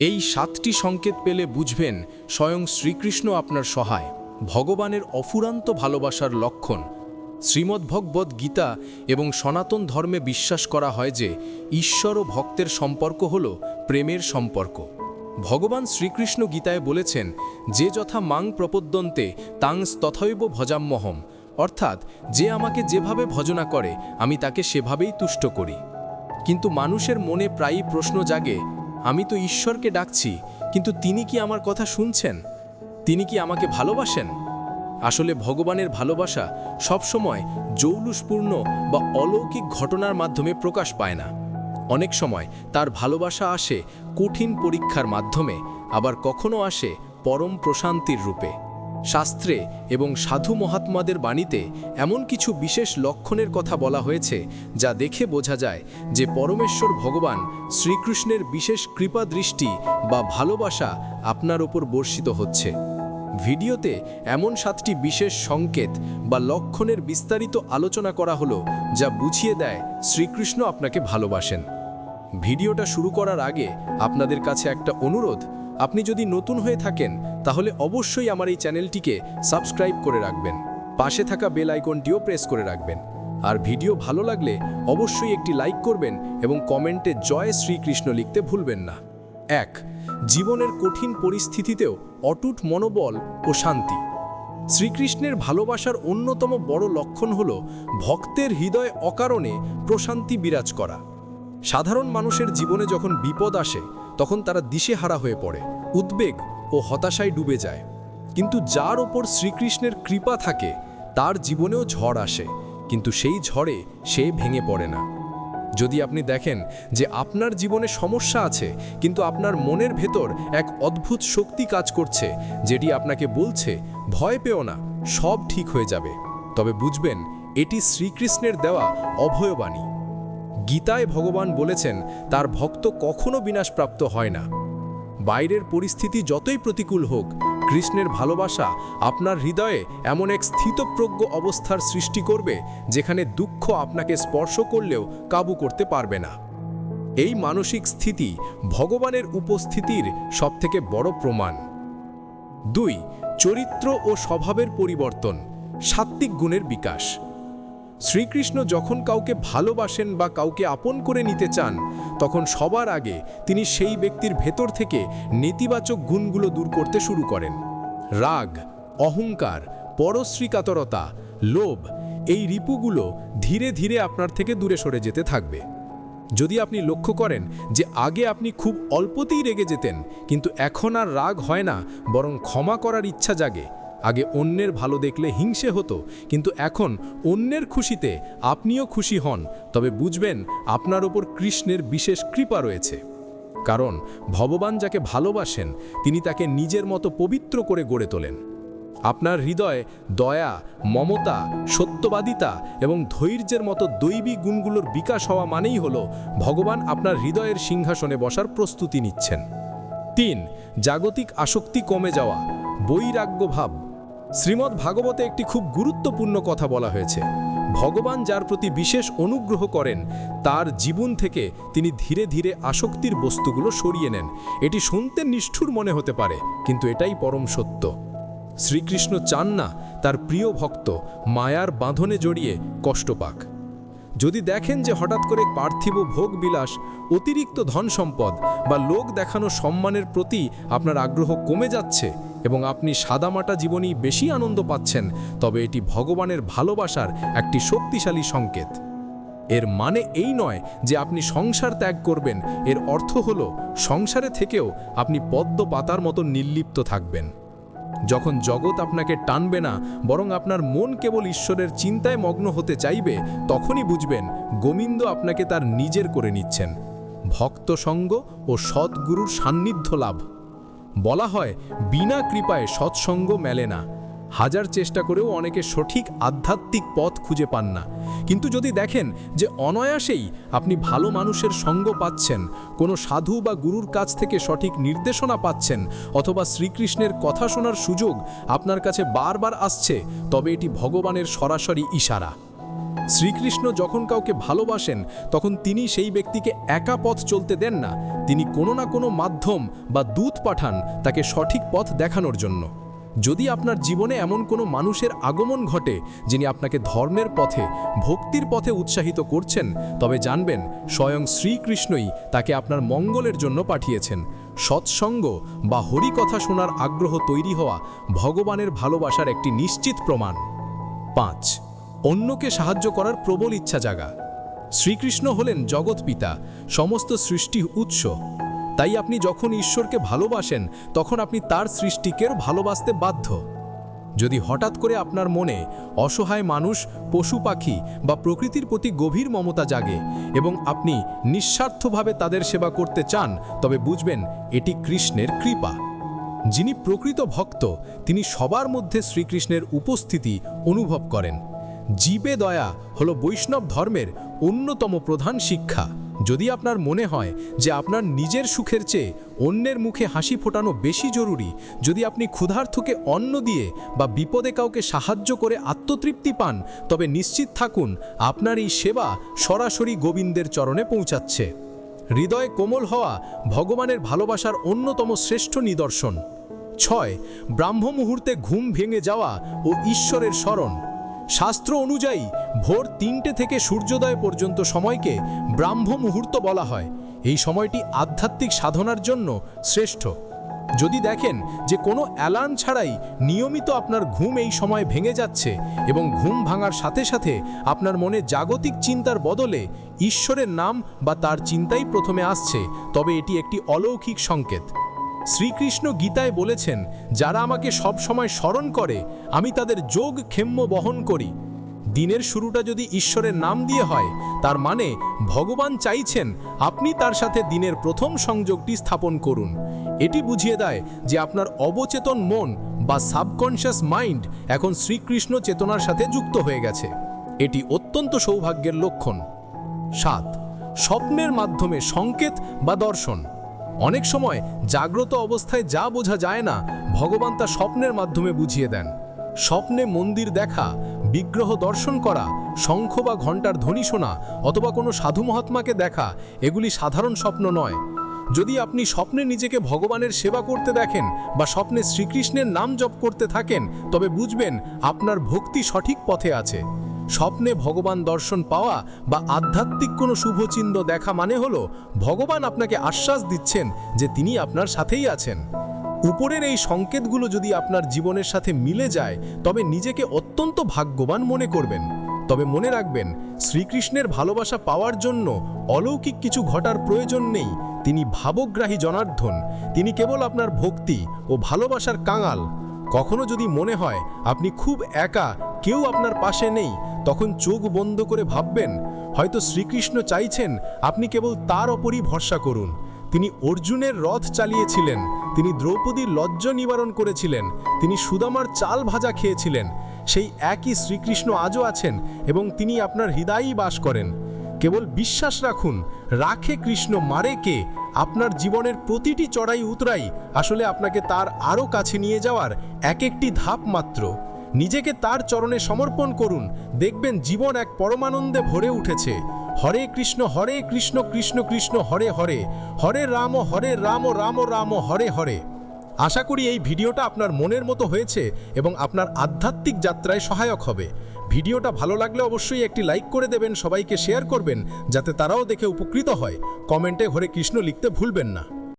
এই সাতটি সংকেত পেলে বুঝবেন স্বয়ং শ্রীকৃষ্ণ আপনার সহায়, ভগবানের অফুরান্ত ভালোবাসার লক্ষণ। শ্রীমদ্ভগবদ্ গীতা এবং সনাতন ধর্মে বিশ্বাস করা হয় যে ঈশ্বর ও ভক্তের সম্পর্ক হল প্রেমের সম্পর্ক। ভগবান শ্রীকৃষ্ণ গীতায় বলেছেন, যে যথা মাং প্রপদ্যন্তে তাংস তথৈব ভজাম্যহম অর্থাৎ, যে আমাকে যেভাবে ভজনা করে, আমি তাকে সেভাবেই তুষ্ট করি। কিন্তু মানুষের মনে প্রায়ই প্রশ্ন জাগে আমি তো ঈশ্বরকে ডাকছি, কিন্তু তিনি কি আমার কথা শুনছেন? তিনি কি আমাকে ভালোবাসেন? আসলে ভগবানের ভালোবাসা সবসময় জৌলুসপূর্ণ বা অলৌকিক ঘটনার মাধ্যমে প্রকাশ পায় না। অনেক সময় তার ভালোবাসা আসে কঠিন পরীক্ষার মাধ্যমে, আবার কখনো আসে পরম প্রশান্তির রূপে। শাস্ত্রে এবং সাধু মহাত্মাদের বাণীতে এমন কিছু বিশেষ লক্ষণের কথা বলা হয়েছে, যা দেখে বোঝা যায় যে পরমেশ্বর ভগবান শ্রীকৃষ্ণের বিশেষ কৃপা দৃষ্টি বা ভালোবাসা আপনার ওপর বর্ষিত হচ্ছে। ভিডিওতে এমন সাতটি বিশেষ সংকেত বা লক্ষণের বিস্তারিত আলোচনা করা হলো, যা বুঝিয়ে দেয় শ্রীকৃষ্ণ আপনাকে ভালোবাসেন। ভিডিওটা শুরু করার আগে আপনাদের কাছে একটা অনুরোধ আপনি যদি নতুন হয়ে থাকেন, তাহলে অবশ্যই আমার এই চ্যানেলটিকে সাবস্ক্রাইব করে রাখবেন। পাশে থাকা বেল আইকনটিও প্রেস করে রাখবেন। আর ভিডিও ভালো লাগলে অবশ্যই একটি লাইক করবেন এবং কমেন্টে জয় শ্রীকৃষ্ণ লিখতে ভুলবেন না। এক, জীবনের কঠিন পরিস্থিতিতেও অটুট মনোবল ও শান্তি। শ্রীকৃষ্ণের ভালোবাসার অন্যতম বড় লক্ষণ হল ভক্তের হৃদয় অকারণে প্রশান্তি বিরাজ করা। সাধারণ মানুষের জীবনে যখন বিপদ আসে তখন তারা দিশেহারা হয়ে পড়ে। উদ্বেগ ও হতাশায় ডুবে যায়। কিন্তু যার ওপর শ্রীকৃষ্ণের কৃপা থাকে, তার জীবনেও ঝড় আসে। কিন্তু সেই ঝড়ে সে ভেঙে পড়ে না। যদি আপনি দেখেন যে আপনার জীবনে সমস্যা আছে, কিন্তু আপনার মনের ভেতর এক অদ্ভুত শক্তি কাজ করছে, যেটি আপনাকে বলছে, ভয় পেও না, সব ঠিক হয়ে যাবে। তবে বুঝবেন, এটি শ্রীকৃষ্ণের দেওয়া অভয়বাণী। গীতায় ভগবান বলেছেন, তার ভক্ত কখনো বিনাশপ্রাপ্ত হয় না। বাইরের পরিস্থিতি যতই প্রতিকূল হোক, কৃষ্ণের ভালোবাসা আপনার হৃদয়ে এমন এক স্থিতপ্রজ্ঞ অবস্থার সৃষ্টি করবে, যেখানে দুঃখ আপনাকে স্পর্শ করলেও কাবু করতে পারবে না। এই মানসিক স্থিতি ভগবানের উপস্থিতির সবথেকে বড় প্রমাণ। দুই, চরিত্র ও স্বভাবের পরিবর্তন, সাত্ত্বিক গুণের বিকাশ। শ্রীকৃষ্ণ যখন কাউকে ভালোবাসেন বা কাউকে আপন করে নিতে চান, তখন সবার আগে তিনি সেই ব্যক্তির ভেতর থেকে নেতিবাচক গুণগুলো দূর করতে শুরু করেন। রাগ, অহংকার, পরশ্রীকাতরতা, লোভ, এই রিপুগুলো ধীরে ধীরে আপনার থেকে দূরে সরে যেতে থাকবে। যদি আপনি লক্ষ্য করেন যে আগে আপনি খুব অল্পতেই রেগে যেতেন, কিন্তু এখন আর রাগ হয় না, বরং ক্ষমা করার ইচ্ছা জাগে আগে অন্যের ভালো দেখলে হিংসে হতো, কিন্তু এখন অন্যের খুশিতে আপনিও খুশি হন, তবে বুঝবেন আপনার ওপর কৃষ্ণের বিশেষ কৃপা রয়েছে। কারণ ভগবান যাকে ভালোবাসেন, তিনি তাকে নিজের মতো পবিত্র করে গড়ে তোলেন। আপনার হৃদয়ে দয়া, মমতা, সত্যবাদিতা এবং ধৈর্যের মতো দৈবী গুণগুলোর বিকাশ হওয়া মানেই হল ভগবান আপনার হৃদয়ের সিংহাসনে বসার প্রস্তুতি নিচ্ছেন। তিন, জাগতিক আসক্তি কমে যাওয়া, বৈরাগ্য ভাব। শ্রীমদ্ ভাগবতে একটি খুব গুরুত্বপূর্ণ কথা বলা হয়েছে। ভগবান যার প্রতি বিশেষ অনুগ্রহ করেন, তার জীবন থেকে তিনি ধীরে ধীরে আসক্তির বস্তুগুলো সরিয়ে নেন। এটি শুনতে নিষ্ঠুর মনে হতে পারে, কিন্তু এটাই পরম সত্য। শ্রীকৃষ্ণ চান না তার প্রিয় ভক্ত মায়ার বাঁধনে জড়িয়ে কষ্ট পাক। যদি দেখেন যে হঠাৎ করে পার্থিব ভোগ বিলাস অতিরিক্ত ধন সম্পদ বা লোক দেখানো সম্মানের প্রতি আপনার আগ্রহ কমে যাচ্ছে এবং আপনি সাদামাটা জীবনেই বেশি আনন্দ পাচ্ছেন, তবে এটি ভগবানের ভালোবাসার একটি শক্তিশালী সংকেত। এর মানে এই নয় যে আপনি সংসার ত্যাগ করবেন, এর অর্থ হল সংসারে থেকেও আপনি পদ্ম পাতার মতো নির্লিপ্ত থাকবেন। যখন জগৎ আপনাকে টানবে না, বরং আপনার মন কেবল ঈশ্বরের চিন্তায় মগ্ন হতে চাইবে, তখনই বুঝবেন গোবিন্দ আপনাকে তার নিজের করে নিচ্ছেন। ভক্ত সঙ্গ ও সদ্গুরুর সান্নিধ্য লাভ। বলা হয়, বিনা কৃপায় সৎসঙ্গ মেলে না। হাজার চেষ্টা করেও অনেকে সঠিক আধ্যাত্মিক পথ খুঁজে পান না। কিন্তু যদি দেখেন যে অনায়াসেই আপনি ভালো মানুষের সঙ্গ পাচ্ছেন, কোনো সাধু বা গুরুর কাছ থেকে সঠিক নির্দেশনা পাচ্ছেন, অথবা শ্রীকৃষ্ণের কথা শোনার সুযোগ আপনার কাছে বারবার আসছে, তবে এটি ভগবানের সরাসরি ইশারা। শ্রীকৃষ্ণ যখন কাউকে ভালোবাসেন, তখন তিনি সেই ব্যক্তিকে একা পথ চলতে দেন না। তিনি কোনো না কোনো মাধ্যম বা দূত পাঠান তাকে সঠিক পথ দেখানোর জন্য। যদি আপনার জীবনে এমন কোনো মানুষের আগমন ঘটে, যিনি আপনাকে ধর্মের পথে, ভক্তির পথে উৎসাহিত করছেন, তবে জানবেন স্বয়ং শ্রীকৃষ্ণই তাকে আপনার মঙ্গলের জন্য পাঠিয়েছেন। সৎসঙ্গ বা হরিকথা শোনার আগ্রহ তৈরি হওয়া ভগবানের ভালোবাসার একটি নিশ্চিত প্রমাণ। পাঁচ অন্যকে সাহায্য করার প্রবল ইচ্ছা জাগা। শ্রীকৃষ্ণ হলেন জগৎ পিতা, সমস্ত সৃষ্টি উৎস। তাই আপনি যখন ঈশ্বরকে ভালোবাসেন, তখন আপনি তার সৃষ্টিকেও ভালোবাসতে বাধ্য। যদি হঠাৎ করে আপনার মনে অসহায় মানুষ, পশু পাখি বা প্রকৃতির প্রতি গভীর মমতা জাগে এবং আপনি নিঃস্বার্থভাবে তাদের সেবা করতে চান, তবে বুঝবেন এটি কৃষ্ণের কৃপা। যিনি প্রকৃত ভক্ত, তিনি সবার মধ্যে শ্রীকৃষ্ণের উপস্থিতি অনুভব করেন। জীবে দয়া হলো বৈষ্ণব ধর্মের অন্যতম প্রধান শিক্ষা। যদি আপনার মনে হয় যে আপনার নিজের সুখের চেয়ে অন্যের মুখে হাসি ফোটানো বেশি জরুরি, যদি আপনি ক্ষুধার্থকে অন্ন দিয়ে বা বিপদে কাউকে সাহায্য করে আত্মতৃপ্তি পান, তবে নিশ্চিত থাকুন আপনার এই সেবা সরাসরি গোবিন্দের চরণে পৌঁছাচ্ছে। হৃদয় কোমল হওয়া ভগবানের ভালোবাসার অন্যতম শ্রেষ্ঠ নিদর্শন। ছয় ব্রাহ্ম মুহূর্তে ঘুম ভেঙে যাওয়া ও ঈশ্বরের স্মরণ। শাস্ত্র অনুযায়ী ভোর তিনটে থেকে সূর্যোদয় পর্যন্ত সময়কে ব্রাহ্ম মুহূর্ত বলা হয়। এই সময়টি আধ্যাত্মিক সাধনার জন্য শ্রেষ্ঠ। যদি দেখেন যে কোনো অ্যালার্ম ছাড়াই নিয়মিত আপনার ঘুম এই সময় ভেঙে যাচ্ছে এবং ঘুম ভাঙার সাথে সাথে আপনার মনে জাগতিক চিন্তার বদলে ঈশ্বরের নাম বা তার চিন্তাই প্রথমে আসছে, তবে এটি একটি অলৌকিক সংকেত। শ্রীকৃষ্ণ গীতায় বলেছেন, যারা আমাকে সব সময় স্মরণ করে, আমি তাদের যোগ ক্ষেম্য বহন করি। দিনের শুরুটা যদি ঈশ্বরের নাম দিয়ে হয়, তার মানে ভগবান চাইছেন আপনি তার সাথে দিনের প্রথম সংযোগটি স্থাপন করুন। এটি বুঝিয়ে দেয় যে আপনার অবচেতন মন বা সাবকনশিয়াস মাইন্ড এখন শ্রীকৃষ্ণ চেতনার সাথে যুক্ত হয়ে গেছে। এটি অত্যন্ত সৌভাগ্যের লক্ষণ। সাত, স্বপ্নের মাধ্যমে সংকেত বা দর্শন। অনেক সময় জাগ্রত অবস্থায় যা বোঝা যায় না, ভগবান তা স্বপ্নের মাধ্যমে বুঝিয়ে দেন। স্বপ্নে মন্দির দেখা, বিগ্রহ দর্শন করা, শঙ্খ বা ঘণ্টার ধ্বনি শোনা, অথবা কোনো সাধু মহাত্মাকে দেখা, এগুলি সাধারণ স্বপ্ন নয়। যদি আপনি স্বপ্নে নিজেকে ভগবানের সেবা করতে দেখেন বা স্বপ্নে শ্রীকৃষ্ণের নাম জপ করতে থাকেন, তবে বুঝবেন আপনার ভক্তি সঠিক পথে আছে। স্বপ্নে ভগবান দর্শন পাওয়া বা আধ্যাত্মিক কোনো শুভচিহ্ন দেখা মানে হলো ভগবান আপনাকে আশ্বাস দিচ্ছেন যে তিনি আপনার সাথেই আছেন। উপরের এই সংকেতগুলো যদি আপনার জীবনের সাথে মিলে যায়, তবে নিজেকে অত্যন্ত ভাগ্যবান মনে করবেন। তবে মনে রাখবেন, শ্রীকৃষ্ণের ভালোবাসা পাওয়ার জন্য অলৌকিক কিছু ঘটার প্রয়োজন নেই। তিনি ভাবগ্রাহী জনার্ধন তিনি কেবল আপনার ভক্তি ও ভালোবাসার কাঙাল। কখনো যদি মনে হয় আপনি খুব একা কেউ আপনার পাশে নেই, তখন চোখ বন্ধ করে ভাববেন, হয়তো শ্রীকৃষ্ণ চাইছেন আপনি কেবল তার ওপরই ভরসা করুন। তিনি অর্জুনের রথ চালিয়েছিলেন, তিনি দ্রৌপদীর লজ্জ নিবারণ করেছিলেন, তিনি সুদামার চাল ভাজা খেয়েছিলেন, সেই একই শ্রীকৃষ্ণ আজও আছেন এবং তিনি আপনার হৃদয়েই বাস করেন। কেবল বিশ্বাস রাখুন, রাখে কৃষ্ণ মারে কে, আপনার জীবনের প্রতিটি চড়াই উতরাই আসলে আপনাকে তার আরও কাছে নিয়ে যাওয়ার এক একটি ধাপ মাত্র। নিজেকে তার চরণে সমর্পণ করুন। দেখবেন জীবন এক পরমানন্দে ভরে উঠেছে। হরে কৃষ্ণ হরে কৃষ্ণ কৃষ্ণ কৃষ্ণ, হরে হরে। হরে রাম হরে রাম রাম রাম, হরে হরে। আশা করি এই ভিডিওটা আপনার মনের মতো হয়েছে এবং আপনার আধ্যাত্মিক যাত্রায় সহায়ক হবে। ভিডিওটা ভালো লাগলে অবশ্যই একটি লাইক করে দেবেন, সবাইকে শেয়ার করবেন, যাতে তারাও দেখে উপকৃত হয়। কমেন্টে হরে কৃষ্ণ লিখতে ভুলবেন না।